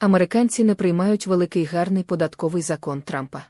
Американці не приймають великий гарний податковий закон Трампа.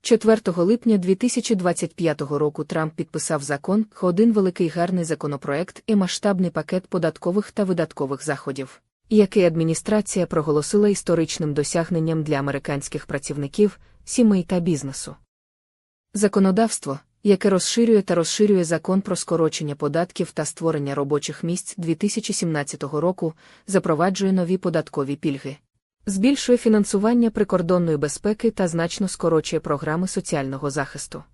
4 липня 2025 року Трамп підписав закон один великий гарний законопроект і масштабний пакет податкових та видаткових заходів, який адміністрація проголосила історичним досягненням для американських працівників, сімей та бізнесу. Законодавство, яке розширює та розширює закон про скорочення податків та створення робочих місць 2017 року, запроваджує нові податкові пільги. Збільшує фінансування прикордонної безпеки та значно скорочує програми соціального захисту.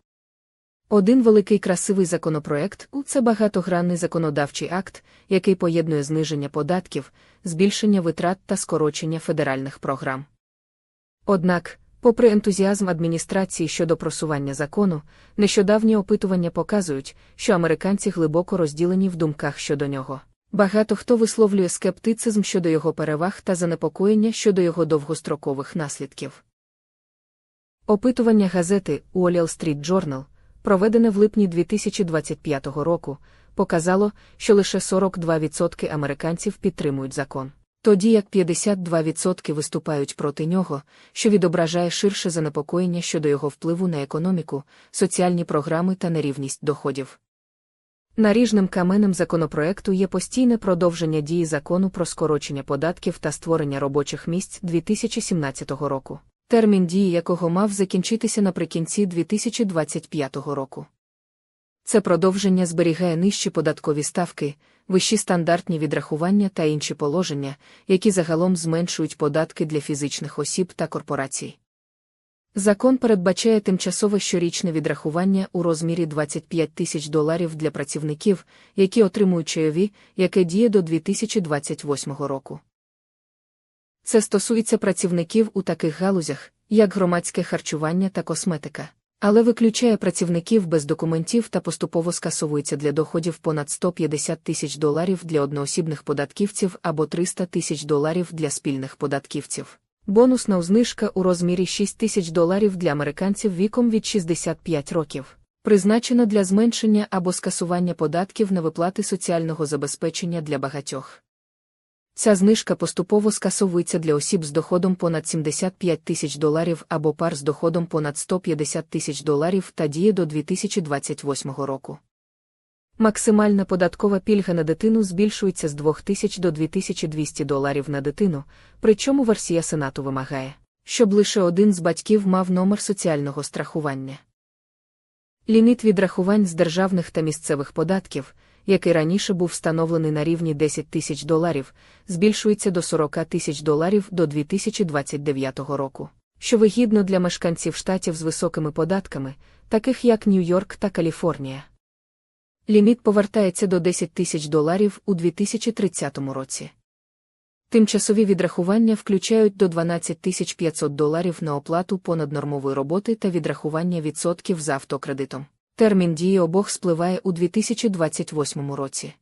Один великий красивий законопроект це багатогранний законодавчий акт, який поєднує зниження податків, збільшення витрат та скорочення федеральних програм. Однак, попри ентузіазм адміністрації щодо просування закону, нещодавні опитування показують, що американці глибоко розділені в думках щодо нього. Багато хто висловлює скептицизм щодо його переваг та занепокоєння щодо його довгострокових наслідків. Опитування газети Wall Street Journal, проведене в липні 2025 року, показало, що лише 42% американців підтримують закон, тоді як 52% виступають проти нього, що відображає ширше занепокоєння щодо його впливу на економіку, соціальні програми та нерівність доходів. Наріжним каменем законопроекту є постійне продовження дії закону про скорочення податків та створення робочих місць 2017 року, термін дії якого мав закінчитися наприкінці 2025 року. Це продовження зберігає нижчі податкові ставки, вищі стандартні відрахування та інші положення, які загалом зменшують податки для фізичних осіб та корпорацій. Закон передбачає тимчасове щорічне відрахування у розмірі 25 тисяч доларів для працівників, які отримують чайові, яке діє до 2028 року. Це стосується працівників у таких галузях, як громадське харчування та косметика, але виключає працівників без документів та поступово скасовується для доходів понад 150 тисяч доларів для одноосібних податківців або 300 тисяч доларів для спільних податківців. Бонусна узнижка у розмірі 6 тисяч доларів для американців віком від 65 років, призначена для зменшення або скасування податків на виплати соціального забезпечення для багатьох. Ця знижка поступово скасовується для осіб з доходом понад 75 тисяч доларів або пар з доходом понад 150 тисяч доларів та діє до 2028 року. Максимальна податкова пільга на дитину збільшується з 2000 до 2200 доларів на дитину, причому версія Сенату вимагає, щоб лише один з батьків мав номер соціального страхування. Ліміт відрахувань з державних та місцевих податків, який раніше був встановлений на рівні 10 тисяч доларів, збільшується до 40 тисяч доларів до 2029 року, що вигідно для мешканців штатів з високими податками, таких як Нью-Йорк та Каліфорнія. Ліміт повертається до 10 тисяч доларів у 2030 році. Тимчасові відрахування включають до 12 тисяч 500 доларів на оплату понаднормової роботи та відрахування відсотків за автокредитом. Термін дії обох спливає у 2028 році.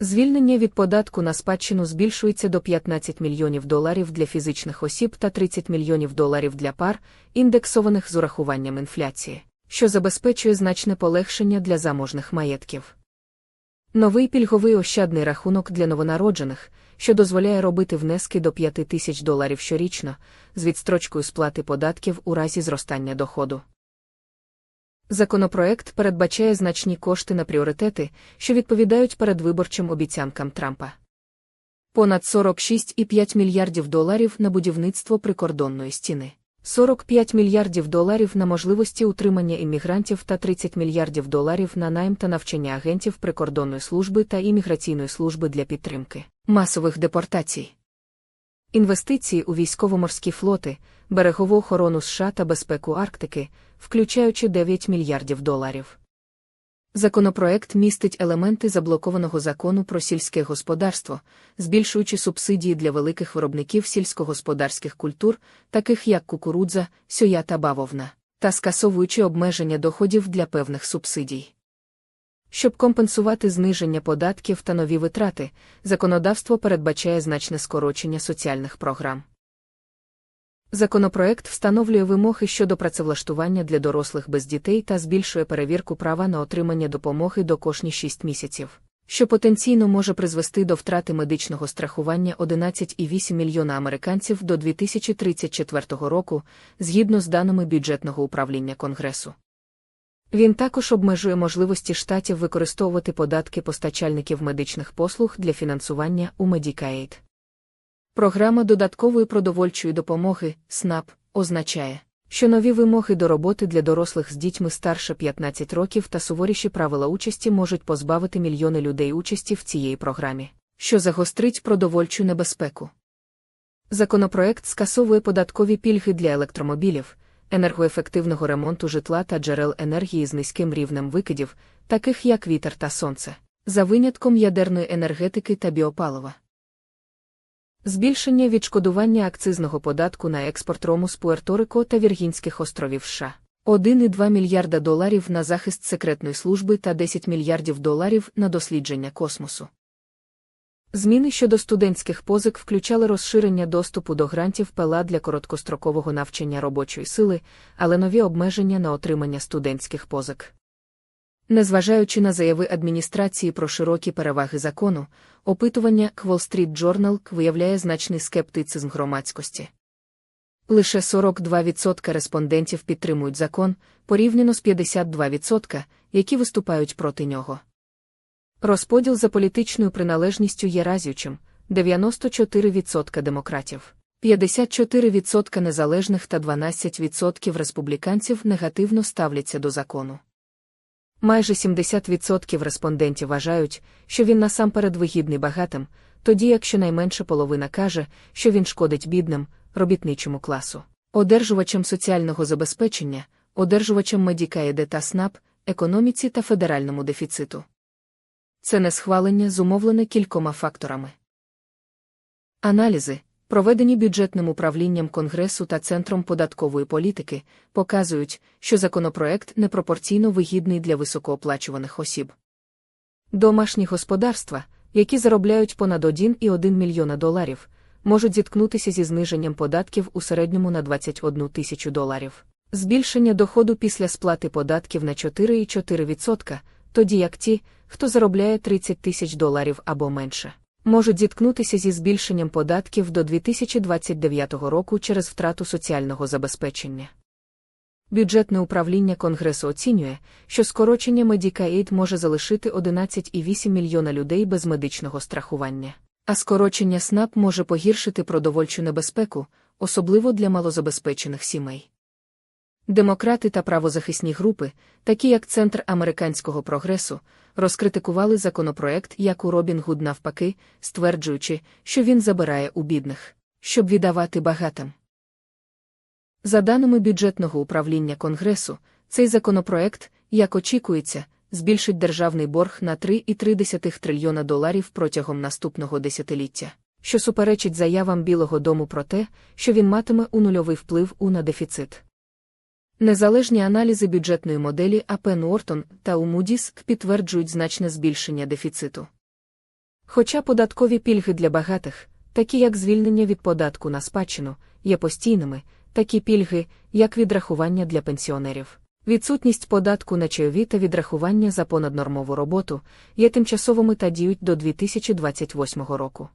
Звільнення від податку на спадщину збільшується до 15 мільйонів доларів для фізичних осіб та 30 мільйонів доларів для пар, індексованих з урахуванням інфляції що забезпечує значне полегшення для заможних маєтків. Новий пільговий ощадний рахунок для новонароджених, що дозволяє робити внески до 5 тисяч доларів щорічно, з відстрочкою сплати податків у разі зростання доходу. Законопроект передбачає значні кошти на пріоритети, що відповідають передвиборчим обіцянкам Трампа. Понад 46,5 мільярдів доларів на будівництво прикордонної стіни. 45 мільярдів доларів на можливості утримання іммігрантів та 30 мільярдів доларів на найм та навчання агентів прикордонної служби та імміграційної служби для підтримки масових депортацій. Інвестиції у військово-морські флоти, берегову охорону США та безпеку Арктики, включаючи 9 мільярдів доларів. Законопроект містить елементи заблокованого закону про сільське господарство, збільшуючи субсидії для великих виробників сільськогосподарських культур, таких як кукурудза, сьоя та бавовна, та скасовуючи обмеження доходів для певних субсидій. Щоб компенсувати зниження податків та нові витрати, законодавство передбачає значне скорочення соціальних програм. Законопроект встановлює вимоги щодо працевлаштування для дорослих без дітей та збільшує перевірку права на отримання допомоги до кожні 6 місяців, що потенційно може призвести до втрати медичного страхування 11,8 мільйона американців до 2034 року, згідно з даними бюджетного управління Конгресу. Він також обмежує можливості штатів використовувати податки постачальників медичних послуг для фінансування у Medicaid. Програма додаткової продовольчої допомоги СНАП означає, що нові вимоги до роботи для дорослих з дітьми старше 15 років та суворіші правила участі можуть позбавити мільйони людей участі в цієї програмі, що загострить продовольчу небезпеку. Законопроект скасовує податкові пільги для електромобілів, енергоефективного ремонту житла та джерел енергії з низьким рівнем викидів, таких як вітер та сонце, за винятком ядерної енергетики та біопалива. Збільшення відшкодування акцизного податку на експорт рому з Пуерторико та Віргінських островів США. 1,2 мільярда доларів на захист секретної служби та 10 мільярдів доларів на дослідження космосу. Зміни щодо студентських позик включали розширення доступу до грантів ПЕЛА для короткострокового навчання робочої сили, але нові обмеження на отримання студентських позик. Незважаючи на заяви адміністрації про широкі переваги закону, опитування Wall Street Journal виявляє значний скептицизм громадськості. Лише 42% респондентів підтримують закон, порівняно з 52%, які виступають проти нього. Розподіл за політичною приналежністю є разючим 94% демократів, 54% незалежних та 12% республіканців негативно ставляться до закону. Майже 70% респондентів вважають, що він насамперед вигідний багатим, тоді як щонайменше половина каже, що він шкодить бідним, робітничому класу, одержувачам соціального забезпечення, одержувачам Медікаєде та СНАП, економіці та федеральному дефіциту. Це несхвалення зумовлене кількома факторами. Аналізи, проведені бюджетним управлінням Конгресу та Центром податкової політики, показують, що законопроект непропорційно вигідний для високооплачуваних осіб. Домашні господарства, які заробляють понад 1,1 мільйона доларів, можуть зіткнутися зі зниженням податків у середньому на 21 тисячу доларів. Збільшення доходу після сплати податків на 4,4%, тоді як ті, хто заробляє 30 тисяч доларів або менше, можуть зіткнутися зі збільшенням податків до 2029 року через втрату соціального забезпечення. Бюджетне управління Конгресу оцінює, що скорочення Medicaid може залишити 11,8 мільйона людей без медичного страхування, а скорочення СНАП може погіршити продовольчу небезпеку, особливо для малозабезпечених сімей. Демократи та правозахисні групи, такі як Центр американського прогресу, розкритикували законопроект як у Робін Гуд навпаки, стверджуючи, що він забирає у бідних, щоб віддавати багатим. За даними бюджетного управління Конгресу, цей законопроект, як очікується, збільшить державний борг на 3,3 трильйона доларів протягом наступного десятиліття, що суперечить заявам Білого дому про те, що він матиме у нульовий вплив у на дефіцит. Незалежні аналізи бюджетної моделі АП Нортон та у підтверджують значне збільшення дефіциту. Хоча податкові пільги для багатих, такі як звільнення від податку на спадщину, є постійними, такі пільги, як відрахування для пенсіонерів. Відсутність податку на чайові та відрахування за понаднормову роботу є тимчасовими та діють до 2028 року.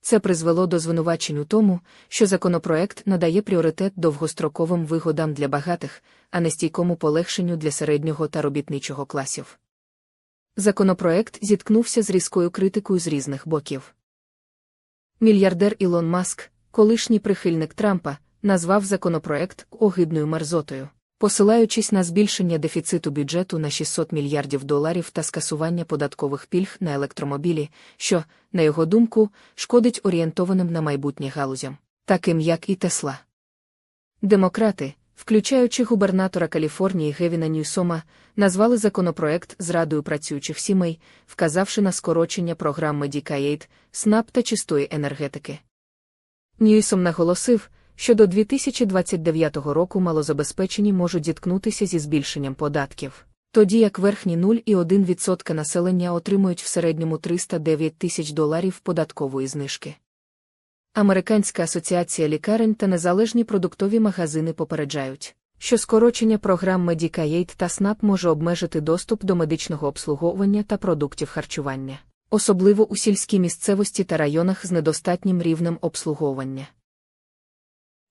Це призвело до звинувачень у тому, що законопроект надає пріоритет довгостроковим вигодам для багатих, а не стійкому полегшенню для середнього та робітничого класів. Законопроект зіткнувся з різкою критикою з різних боків. Мільярдер Ілон Маск, колишній прихильник Трампа, назвав законопроект огидною мерзотою посилаючись на збільшення дефіциту бюджету на 600 мільярдів доларів та скасування податкових пільг на електромобілі, що, на його думку, шкодить орієнтованим на майбутнє галузям, таким як і Тесла. Демократи, включаючи губернатора Каліфорнії Гевіна Ньюсома, назвали законопроект зрадою працюючих сімей, вказавши на скорочення програм Medicaid, СНАП та чистої енергетики. Ньюсом наголосив, що до 2029 року малозабезпечені можуть зіткнутися зі збільшенням податків, тоді як верхні 0,1% населення отримують в середньому 309 тисяч доларів податкової знижки. Американська асоціація лікарень та незалежні продуктові магазини попереджають. що скорочення програм Medicaid та SNAP може обмежити доступ до медичного обслуговування та продуктів харчування, особливо у сільській місцевості та районах з недостатнім рівнем обслуговування.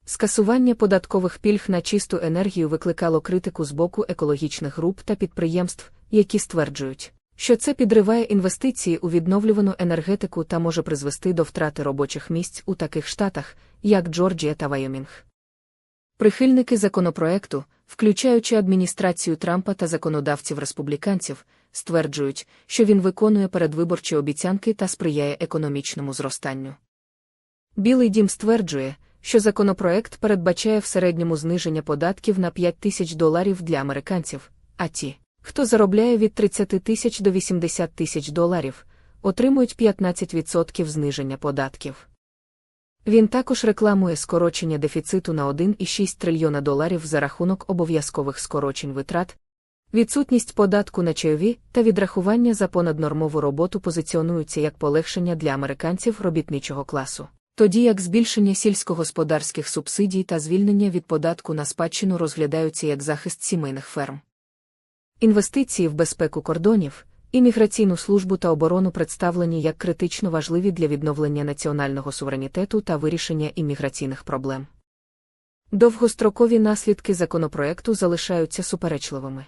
Скасування податкових пільг на чисту енергію викликало критику з боку екологічних груп та підприємств, які стверджують, що це підриває інвестиції у відновлювану енергетику та може призвести до втрати робочих місць у таких штатах, як Джорджія та Вайомінг. Прихильники законопроекту, включаючи адміністрацію Трампа та законодавців республіканців, стверджують, що він виконує передвиборчі обіцянки та сприяє економічному зростанню. Білий дім стверджує, що законопроект передбачає в середньому зниження податків на 5 тисяч доларів для американців, а ті, хто заробляє від 30 тисяч до 80 тисяч доларів, отримують 15% зниження податків. Він також рекламує скорочення дефіциту на 1,6 трильйона доларів за рахунок обов'язкових скорочень витрат, відсутність податку на чайові та відрахування за понаднормову роботу позиціонуються як полегшення для американців робітничого класу, тоді як збільшення сільськогосподарських субсидій та звільнення від податку на спадщину розглядаються як захист сімейних ферм. Інвестиції в безпеку кордонів, імміграційну службу та оборону представлені як критично важливі для відновлення національного суверенітету та вирішення імміграційних проблем. Довгострокові наслідки законопроекту залишаються суперечливими.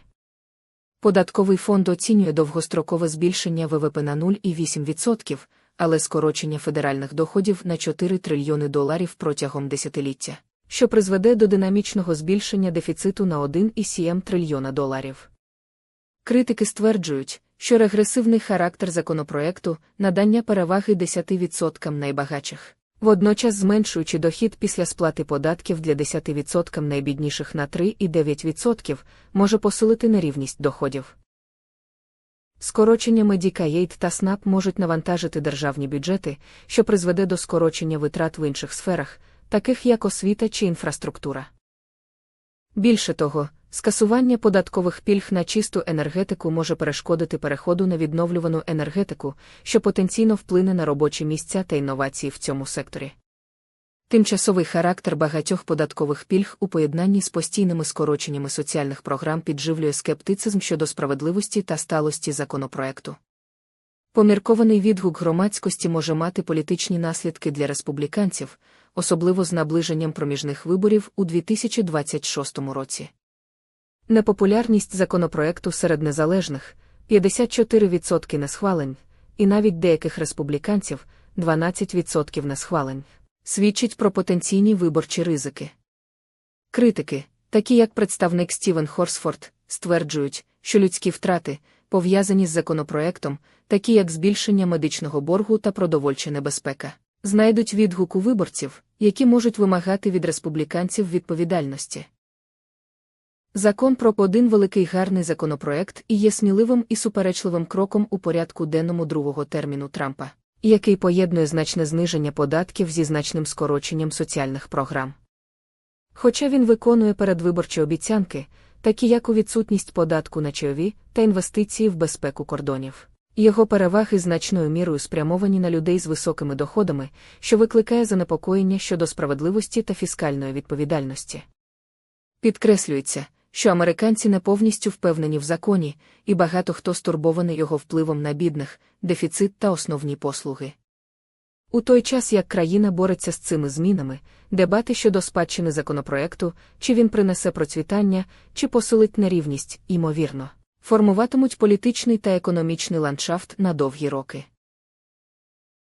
Податковий фонд оцінює довгострокове збільшення ВВП на 0,8%, але скорочення федеральних доходів на 4 трильйони доларів протягом десятиліття, що призведе до динамічного збільшення дефіциту на 1,7 трильйона доларів. Критики стверджують, що регресивний характер законопроекту надання переваги 10% найбагатших, водночас зменшуючи дохід після сплати податків для 10% найбідніших на 3,9%, може посилити нерівність доходів. Скорочення Medicaid та SNAP можуть навантажити державні бюджети, що призведе до скорочення витрат в інших сферах, таких як освіта чи інфраструктура. Більше того, скасування податкових пільг на чисту енергетику може перешкодити переходу на відновлювану енергетику, що потенційно вплине на робочі місця та інновації в цьому секторі. Тимчасовий характер багатьох податкових пільг у поєднанні з постійними скороченнями соціальних програм підживлює скептицизм щодо справедливості та сталості законопроекту. Поміркований відгук громадськості може мати політичні наслідки для республіканців, особливо з наближенням проміжних виборів у 2026 році. Непопулярність законопроекту серед незалежних 54% несхвалень, і навіть деяких республіканців 12% несхвалень, свідчить про потенційні виборчі ризики. Критики, такі як представник Стівен Хорсфорд, стверджують, що людські втрати, пов'язані з законопроектом, такі як збільшення медичного боргу та продовольча небезпека, знайдуть відгук у виборців, які можуть вимагати від республіканців відповідальності. Закон про один великий гарний законопроект і є сміливим і суперечливим кроком у порядку денному другого терміну Трампа, який поєднує значне зниження податків зі значним скороченням соціальних програм. Хоча він виконує передвиборчі обіцянки, такі як у відсутність податку на чайові та інвестиції в безпеку кордонів. Його переваги значною мірою спрямовані на людей з високими доходами, що викликає занепокоєння щодо справедливості та фіскальної відповідальності. Підкреслюється, що американці не повністю впевнені в законі, і багато хто стурбований його впливом на бідних, дефіцит та основні послуги. У той час як країна бореться з цими змінами, дебати щодо спадщини законопроекту, чи він принесе процвітання, чи посилить нерівність, ймовірно, формуватимуть політичний та економічний ландшафт на довгі роки.